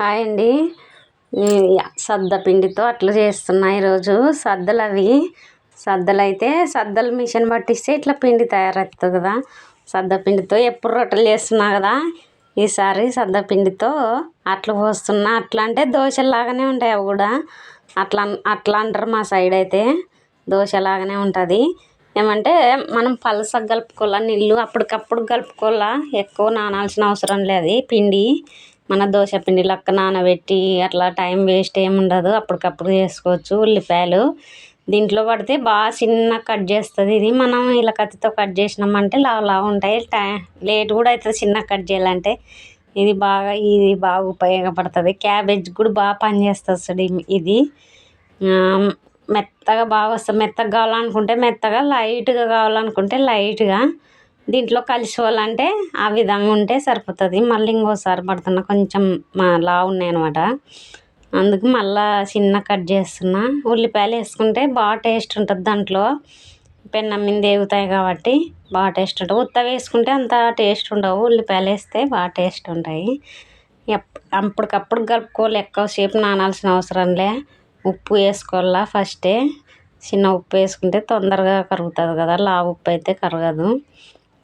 Hi అండి. సద్ద పిండితో అట్లా చేస్తున్నా ఈరోజు. సద్దలు అవి సద్దలు అయితే సద్దలు మిషన్ పట్టిస్తే ఇట్లా పిండి తయారవుతుంది కదా. సద్ద పిండితో ఎప్పుడు రొట్టెలు చేస్తున్నా కదా. ఈసారి సద్ద పిండితో అట్లా పోస్తున్నా. అట్లా అంటే దోశలాగానే ఉంటాయి అవి కూడా. అట్లా అట్లా అంటారు మా సైడ్ అయితే. దోశలాగానే ఉంటుంది. ఏమంటే మనం పలసగా కలుపుకోవాలా నీళ్ళు అప్పటికప్పుడు కలుపుకోవాలా? ఎక్కువ నానాల్సిన అవసరం లేదు. పిండి మన దోశ పిండి లెక్క నానబెట్టి అట్లా టైం వేస్ట్ ఏమి ఉండదు. అప్పటికప్పుడు చేసుకోవచ్చు ఉల్లిపాయలు. దీంట్లో పడితే బాగా చిన్న కట్ చేస్తుంది ఇది. మనం ఇలా కత్తితో కట్ చేసినామంటే లావు లావు ఉంటాయి. టై లేట్ కూడా అవుతుంది చిన్న కట్ చేయాలంటే. ఇది బాగా ఇది బాగా ఉపయోగపడుతుంది. క్యాబేజ్ కూడా బాగా పనిచేస్తుంది ఇది. మెత్తగా బాగా వస్తుంది. మెత్తగా కావాలనుకుంటే మెత్తగా లైట్గా కావాలనుకుంటే లైట్గా. దీంట్లో కలిసిపోవాలంటే ఆ విధంగా ఉంటే సరిపోతుంది. మళ్ళీ ఇంకోసారి పడుతున్నా కొంచెం మా లావు ఉన్నాయి అనమాట అందుకు మళ్ళా చిన్న కట్ చేస్తున్నా. ఉల్లిపాయలు వేసుకుంటే బాగా టేస్ట్ ఉంటుంది దాంట్లో. పెన్నం మీద కాబట్టి బాగా టేస్ట్ ఉంటుంది. ఉత్త వేసుకుంటే అంత టేస్ట్ ఉండవు. ఉల్లిపాయలు వేస్తే బాగా టేస్ట్ ఉంటాయి. అప్పటికప్పుడు కలుపుకోవాలి. ఎక్కువసేపు నానాల్సిన అవసరం లే. ఉప్పు వేసుకోవాలా ఫస్టే. చిన్న ఉప్పు వేసుకుంటే తొందరగా కరుగుతుంది కదా. లావు ఉప్పు అయితే కరగదు.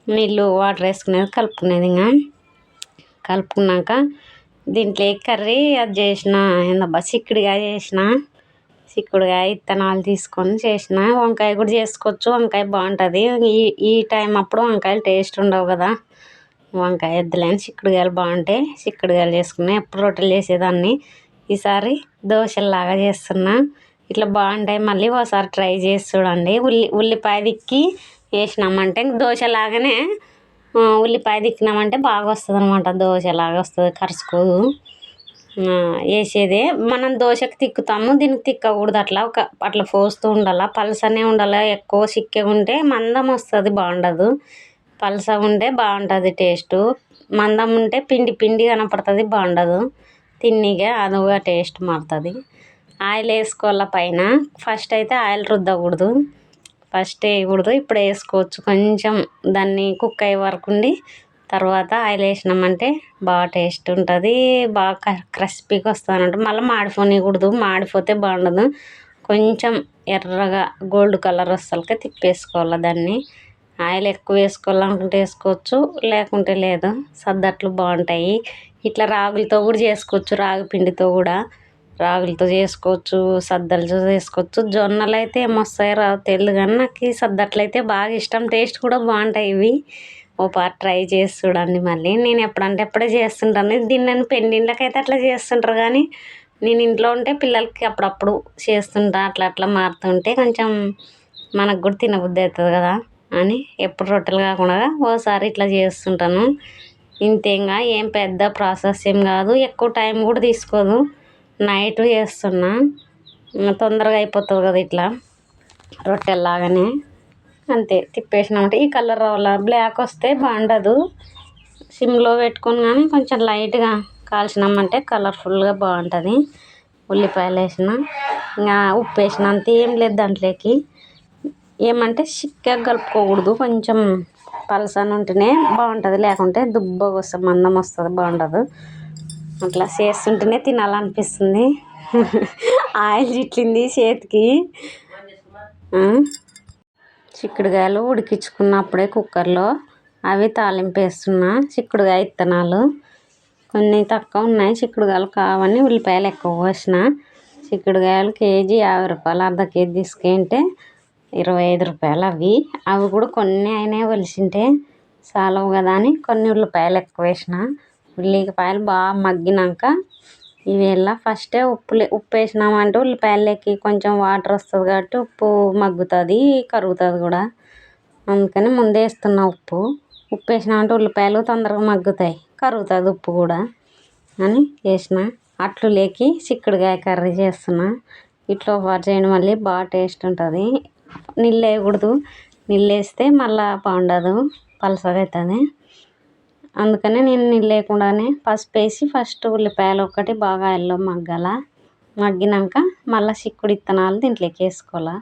నీళ్ళు వాటర్ వేసుకునేది కలుపుకునేది ఇంకా. కలుపుకున్నాక దీంట్లో కర్రీ అది చేసిన ఏందబ్బా చిక్కుడుగా చేసిన చిక్కుడుగాయ విత్తనాలు తీసుకొని చేసిన. వంకాయ కూడా చేసుకోవచ్చు వంకాయ బాగుంటుంది. ఈ ఈ టైం అప్పుడు వంకాయలు టేస్ట్ ఉండవు కదా. వంకాయ ఎద్దులేని చిక్కుడుకాయలు బాగుంటాయి చిక్కుడుకాయలు చేసుకున్నా. ఎప్పుడు రొట్టెలు చేసేదాన్ని. ఈసారి దోశల్లాగా చేస్తున్నా. ఇట్లా బాగుంటాయి. మళ్ళీ ఒకసారి ట్రై చేసి చూడండి. ఉల్లి ఉల్లిపాయ దిక్కి వేసినామంటే దోశలాగానే ఉల్లిపాయ దిక్కినామంటే బాగా వస్తుంది అనమాట దోశలాగా వస్తుంది కరుచుకోదు. వేసేదే మనం దోశకు తిక్కుతాము దీనికి తిక్కకూడదు. అట్లా ఒక అట్లా పోస్తూ ఉండాలి. పలసనే ఉండాలి. ఎక్కువ చిక్కగా ఉంటే మందం వస్తుంది బాగుండదు. పలస ఉంటే బాగుంటుంది టేస్ట్. మందం ఉంటే పిండి పిండి కనపడుతుంది బాగుండదు. తిన్నిగా అదుగా టేస్ట్ మారుతుంది. ఆయిల్ వేసుకోవాల పైన? ఫస్ట్ అయితే ఆయిల్ రుద్దకూడదు. ఫస్ట్ వేయకూడదు ఇప్పుడు వేసుకోవచ్చు. కొంచెం దాన్ని కుక్ అయ్యే వరకు ఉండి తర్వాత ఆయిల్ వేసినామంటే బాగా టేస్ట్ ఉంటుంది బాగా క్రిస్పీగా వస్తుంది అన్నట్టు. మళ్ళీ మాడిపోనియకూడదు మాడిపోతే బాగుండదు. కొంచెం ఎర్రగా గోల్డ్ కలర్ వస్తాక తిప్పేసుకోవాలి దాన్ని. ఆయిల్ ఎక్కువ వేసుకోవాలనుకుంటే వేసుకోవచ్చు లేకుంటే లేదు. సద్దట్లు బాగుంటాయి. ఇట్లా రాగులతో కూడా చేసుకోవచ్చు రాగి పిండితో కూడా. రాగులతో చేసుకోవచ్చు సద్దలతో చేసుకోవచ్చు. జొన్నలు అయితే ఏమొస్తాయో రావు తెలియదు కానీ నాకు ఈ సద్దట్లు అయితే బాగా ఇష్టం. టేస్ట్ కూడా బాగుంటాయి ఇవి. ఓ పాట ట్రై చేసి చూడండి మళ్ళీ. నేను ఎప్పుడంటే ఎప్పుడే చేస్తుంటాను. దీన్ని నేను పెళ్ళిళ్ళకైతే అట్లా చేస్తుంటారు కానీ నేను ఇంట్లో ఉంటే పిల్లలకి అప్పుడప్పుడు చేస్తుంటా. అట్లా అట్లా మారుతుంటే కొంచెం మనకు కూడా తినబుద్ధి అవుతుంది కదా అని ఎప్పుడు రొట్టెలు కాకుండా ఓసారి ఇట్లా చేస్తుంటాను. ఇంతేంగా ఏం పెద్ద ప్రాసెస్ ఏం కాదు. ఎక్కువ టైం కూడా తీసుకోదు. నైట్ చేస్తున్నా. తొందరగా అయిపోతుంది కదా ఇట్లా. రొట్టెల్లాగానే. అంతే తిప్పేసినామంటే ఈ కలర్ రావాల? బ్లాక్ వస్తే బాగుండదు. సిమ్లో పెట్టుకొని కానీ కొంచెం లైట్గా కాల్చినామంటే కలర్ఫుల్గా బాగుంటుంది. ఉల్లిపాయలు వేసిన. ఇంకా ఉప్పు వేసిన. అంత ఏం లేదు దాంట్లోకి. ఏమంటే చిక్కగా కలుపుకోకూడదు. కొంచెం పలసన ఉంటేనే బాగుంటుంది. లేకుంటే దుబ్బగా వస్తుంది మందం వస్తుంది బాగుండదు. అట్లా చేస్తుంటేనే తినాలనిపిస్తుంది. ఆయిల్ చిట్లింది చేతికి. చిక్కుడుకాయలు ఉడికించుకున్నప్పుడే కుక్కర్లో అవి తాలింపు వేస్తున్నా. చిక్కుడుకాయ ఇత్తనాలు. కొన్ని తక్కువ ఉన్నాయి. చిక్కుడుకాయలు కావని ఉల్లిపాయలు ఎక్కువ పోసిన చిక్కుడుకాయలు కేజీ యాభై రూపాయలు అర్ధ కేజీ తీసుకుంటే ఇరవై ఐదు రూపాయలు అవి. అవి కూడా కొన్ని అయినా వలిసింటే చాలవు కదా అని కొన్ని ఉల్లిపాయలు ఎక్కువ వేసిన. ఉల్లిపాయలు బాగా మగ్గినాక ఇవేలా ఫస్టే ఉప్పు ఉప్పు వేసినామంటే ఉల్లిపాయలకి కొంచెం వాటర్ వస్తుంది కాబట్టి ఉప్పు మగ్గుతుంది కరుగుతుంది కూడా. అందుకని ముందే వేస్తున్నా ఉప్పు. ఉప్పు వేసినామంటే ఉల్లిపాయలు తొందరగా మగ్గుతాయి కరుగుతుంది ఉప్పు కూడా అని వేసిన. అట్లు లేకి చిక్కుడుకాయ కర్రీ చేస్తున్నా. ఇట్లా ఒకసారి చేయడం మళ్ళీ బాగా టేస్ట్ ఉంటుంది. నీళ్ళు వేయకూడదు. నీళ్ళు వేస్తే మళ్ళీ బాగుండదు. పలసగా అవుతుంది అందుకనే నేను నీళ్ళు లేకుండానే పసుపు వేసి ఫస్ట్ ఉల్లిపాయలు ఒకటి బాగా ఎల్లో మగ్గాల. మగ్గినాక మళ్ళీ చిక్కుడు విత్తనాలు దీంట్లోకి వేసుకోవాలి.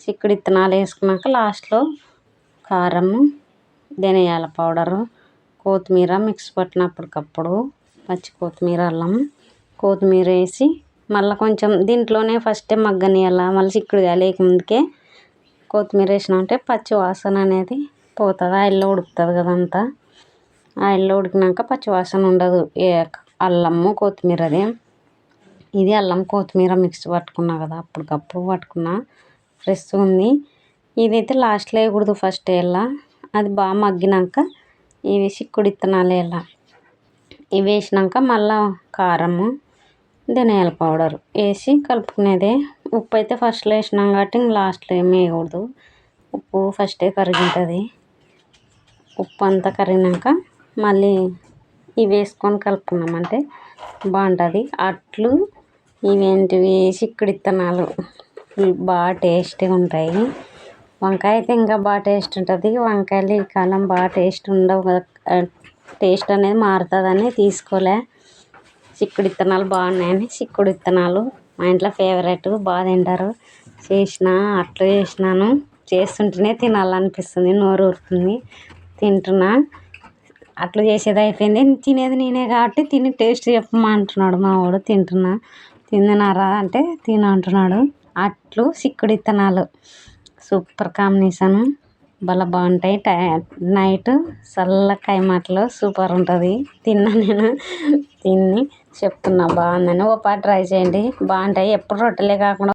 చిక్కుడు విత్తనాలు వేసుకున్నాక లాస్ట్లో కారం ధనియాల పౌడరు కొత్తిమీర మిక్స్ పట్టినప్పటికప్పుడు పచ్చి కొత్తిమీర అల్లం కొత్తిమీర వేసి మళ్ళీ కొంచెం దీంట్లోనే ఫస్టే మగ్గనియాల. మళ్ళీ చిక్కుడుగా లేకముందుకే కొత్తిమీర వేసినామంటే పచ్చి వాసన అనేది పోతుంది ఆయిల్లో ఉడుకుతుంది కదంతా. ఆయిల్లో ఉడికినాక పచ్చివాసన ఉండదు. ఏ అల్లము కొత్తిమీర అది. ఇది అల్లం కొత్తిమీర మిక్స్ పట్టుకున్నా కదా అప్పటికప్పుడు పట్టుకున్నా. ఫ్రెష్ ఉంది. ఇదైతే లాస్ట్లో వేయకూడదు ఫస్ట్ వేయాల. అది బాగా మగ్గినాక ఇవి సిక్కుడు ఇత్తనాలు వేయాల. ఇవి వేసినాక మళ్ళా కారము ధనియాల పౌడర్ వేసి కలుపుకునేదే. ఉప్పు అయితే ఫస్ట్లో వేసినాం కాబట్టి ఇంక లాస్ట్లో ఏమి వేయకూడదు. ఉప్పు ఫస్టే కరిగింటుంది. ఉప్పు అంతా కరిగినాక మళ్ళీ ఇవి వేసుకొని కలుపుకున్నామంటే బాగుంటుంది. అట్లు ఇవేంటివి చిక్కుడు విత్తనాలు బాగా టేస్టీగా ఉంటాయి. వంకాయ అయితే ఇంకా బాగా టేస్ట్ ఉంటుంది. వంకాయలు ఈ కాలం బాగా టేస్ట్ ఉండవు కదా. టేస్ట్ అనేది మారుతుందని తీసుకోలే. చిక్కుడు విత్తనాలు బాగున్నాయని చిక్కుడు విత్తనాలు మా ఇంట్లో ఫేవరెట్ బాగా తింటారు. చేసిన అట్లు చేసినాను. చేస్తుంటేనే తినాలనిపిస్తుంది. నోరు ఊరుతుంది. తింటున్నా. అట్లు చేసేది అయిపోయింది. తినేది నేనే కాబట్టి తిని టేస్ట్ చెప్పమంటున్నాడు మా వాడు. తింటున్నా. తిందునారా అంటే తిన అంటున్నాడు. అట్లు చిక్కుడు ఇత్తనాలు సూపర్ కాంబినేషన్. భలే బాగుంటాయి. టై నైట్ చల్ల కైమాటలో సూపర్ ఉంటుంది. తిన్నా నేను. తిని చెప్తున్నా బాగుందని. ఓ పాట ట్రై చేయండి. బాగుంటాయి. ఎప్పుడు రొట్టెలే కాకుండా